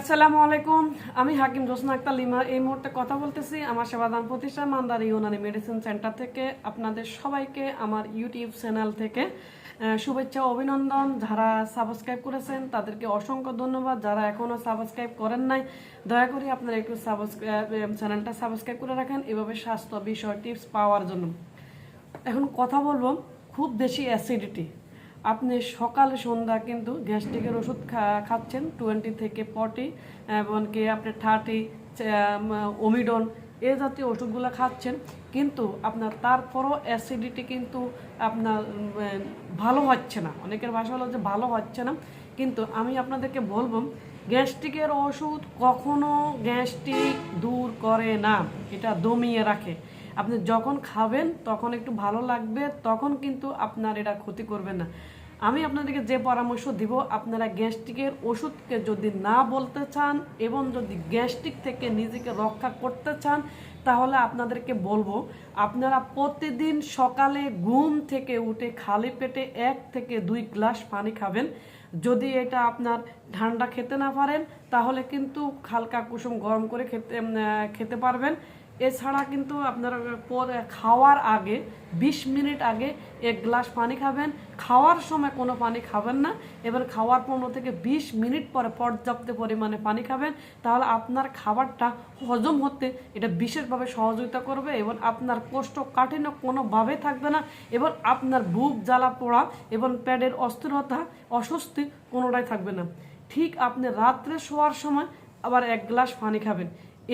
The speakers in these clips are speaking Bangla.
আসসালামু আলাইকুম। আমি হাকিম জোসনা আক্তার লিমা। এই মুহূর্তে কথা বলতেছি আমার সেবাদান প্রতিষ্ঠান মান্দার ইউনানি মেডিসিন সেন্টার থেকে। আপনাদের সবাইকে আমার ইউটিউব চ্যানেল থেকে শুভেচ্ছা অভিনন্দন। যারা সাবস্ক্রাইব করেছেন, তাদেরকে অসংখ্য ধন্যবাদ। যারা এখনও সাবস্ক্রাইব করেন নাই, দয়া করে আপনারা একটু সাবস্ক্রাইব চ্যানেলটা সাবস্ক্রাইব করে রাখেন। এভাবে স্বাস্থ্য বিষয়, টিপস পাওয়ার জন্য। এখন কথা বলব খুব বেশি অ্যাসিডিটি আপনি সকালে সন্ধ্যা কিন্তু গ্যাস্ট্রিকের ওষুধ খাচ্ছেন টোয়েন্টি থেকে ফর্টি, এমনকি আপনি থার্টি ওমিডন এ জাতীয় ওষুধগুলো খাচ্ছেন। কিন্তু আপনার তারপরও অ্যাসিডিটি কিন্তু আপনার ভালো হচ্ছে না। অনেকের ভাষা হলো যে ভালো হচ্ছে না। কিন্তু আমি আপনাদেরকে বলব, গ্যাস্ট্রিকের ওষুধ কখনো গ্যাস্ট্রিক দূর করে না। এটা দমিয়ে রাখে। আপনি যখন খাবেন, তখন একটু ভালো লাগবে, তখন কিন্তু আপনার এটা ক্ষতি করবে না। আমি আপনাদেরকে যে পরামর্শ দিব, আপনারা গ্যাস্ট্রিকের ওষুধকে যদি না বলতে চান এবং যদি গ্যাস্ট্রিক থেকে নিজেকে রক্ষা করতে চান, তাহলে আপনাদেরকে বলব, আপনারা প্রতিদিন সকালে ঘুম থেকে উঠে খালি পেটে এক থেকে দুই গ্লাস পানি খাবেন। যদি এটা আপনার ঠান্ডা খেতে না পারেন, তাহলে কিন্তু হালকা কুসুম গরম করে খেতে খেতে পারবেন। এছাড়া কিন্তু আপনার পরে খাওয়ার আগে ২০ মিনিট আগে এক গ্লাস পানি খাবেন। খাওয়ার সময় কোনো পানি খাবেন না। এবার খাওয়ার পনেরো থেকে ২০ মিনিট পরে পর্যাপ্ত পরিমাণে পানি খাবেন। তাহলে আপনার খাবারটা হজম হতে এটা বিশেষভাবে সহযোগিতা করবে এবং আপনার কোষ্ঠকাঠিন্য কোনোভাবে থাকবে না। এবং আপনার বুক জ্বালা পোড়া এবং প্যাডের অস্থিরতা, অস্বস্তি কোনোটাই থাকবে না। ঠিক আপনি রাত্রে শোয়ার সময় আবার এক গ্লাস পানি খাবেন।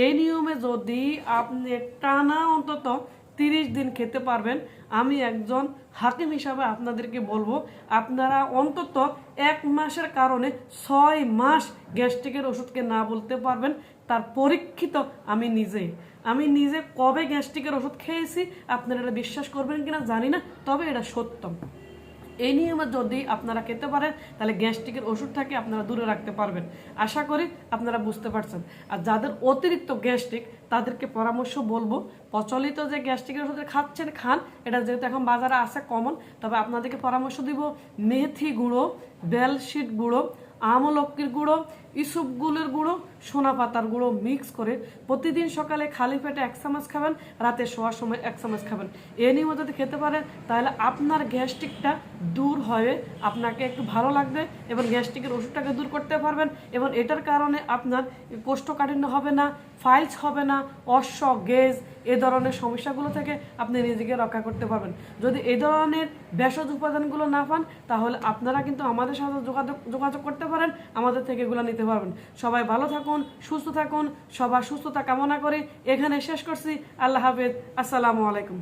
এই নিয়মে যদি আপনি টানা অন্তত তিরিশ দিন খেতে পারবেন, আমি একজন হাকিম হিসাবে আপনাদেরকে বলব, আপনারা অন্তত এক মাসের কারণে ছয় মাস গ্যাস্ট্রিকের ওষুধকে না বলতে পারবেন, তার পরীক্ষিত আমি নিজে। আমি নিজে কবে গ্যাস্ট্রিকের ওষুধ খেয়েছি, আপনারা এটা বিশ্বাস করবেন কিনা জানি না, তবে এটা সত্য। এই নিয়মে যদি আপনারা খেতে পারেন, তাহলে গ্যাস্ট্রিকের ওষুধ ওষুধটাকে আপনারা দূরে রাখতে পারবেন। আশা করি আপনারা বুঝতে পারছেন। আর যাদের অতিরিক্ত গ্যাস্ট্রিক, তাদেরকে পরামর্শ বলব, প্রচলিত যে গ্যাস্ট্রিকের ওষুধ খাচ্ছেন, খান। এটা যেহেতু এখন বাজারে আছে কমন তবে আপনাদেরকে পরামর্শ দিব মেথি গুঁড়ো, বেলশিট গুঁড়ো আমলক্কির গুঁড়ো ইসুপ গুলের গুঁড়ো, সোনা পাতার গুঁড়ো মিক্স করে প্রতিদিন সকালে খালি পেটে এক চামচ খাবেন, রাতে শোয়ার সময় এক চামচ খাবেন। এ নিয়ম যদি খেতে পারেন, তাহলে আপনার গ্যাস্ট্রিকটা দূর হয়ে, আপনাকে একটু ভালো লাগবে এবং গ্যাস্ট্রিকের ওষুধটাকে দূর করতে পারবেন এবং এটার কারণে আপনার কোষ্ঠকাঠিন্য হবে না ফাইলস হবে না অশ্ব গেজ এ ধরনের সমস্যাগুলো থেকে আপনি নিজেকে রক্ষা করতে পারবেন। যদি এই ধরনের ভেষজ উপাদানগুলো না পান, তাহলে আপনারা কিন্তু আমাদের সাথে যোগাযোগ যোগাযোগ করতে পারেন, আমাদের থেকে এগুলো নিতে পারবেন সবাই ভালো থাকুন, সুস্থ থাকুন, সবার সুস্থতা কামনা করে এখানে শেষ করছি। আল্লাহ হাফেজ। আসসালামু আলাইকুম।